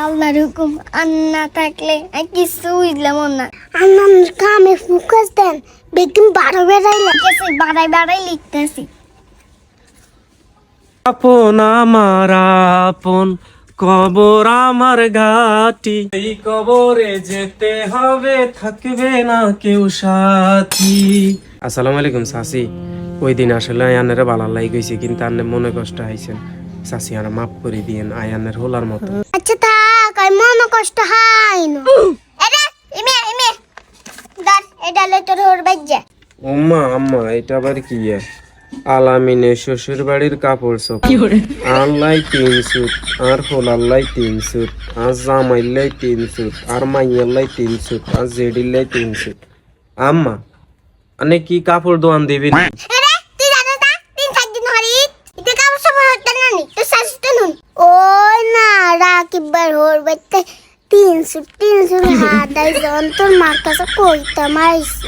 আল্লাহর হুকুম আন্না থাকলে আমি কিছু বুঝলাম না আমার কামে ফোকাস দেন বেগম বারো বেড়াইলে গেছে বাড়াই বাড়াই লিখতেছি আপন আমার আপন কবর আমার ঘাটি এই কবরে যেতে হবে থাকবে না কেউ সাথী। আসসালামু আলাইকুম সাসি। ওই দিন আসলে আয়ানের বালাল্লাই গেছি কিন্তু আন্নে মনে কষ্ট আইছেন সাসি আর মাফ করে দিয়েন আয়ানের হোলার মতো। আচ্ছা থাক আর মনে কষ্ট হাই না। এরে ইমে ইমে দার এটা লে তোর ওর বাজ্জা ওম্মা আম্মা এটা আবার কি এ? আলামিনের শ্বশুর বাড়ির কাপড় সব আল্লাই তিন সুট আর হোলাল্লাই তিন সুট আর জামাইল্লাই তিন সুট আর মাইয়াল্লাই তিন সুট আর জেডিল্লাই তিন সুট আম্মা আনে কি কাপড় দোয়ান দিবেন আরে তুই জানো না তিন চার দিন হরি এটা কাম সময় হতে না নি তো শাশুতে নুন ও না রাকিব বার হোর বাইতে তিনশো তিনশো হাতাই জন তোর মার কাছে কইতাম আইসি।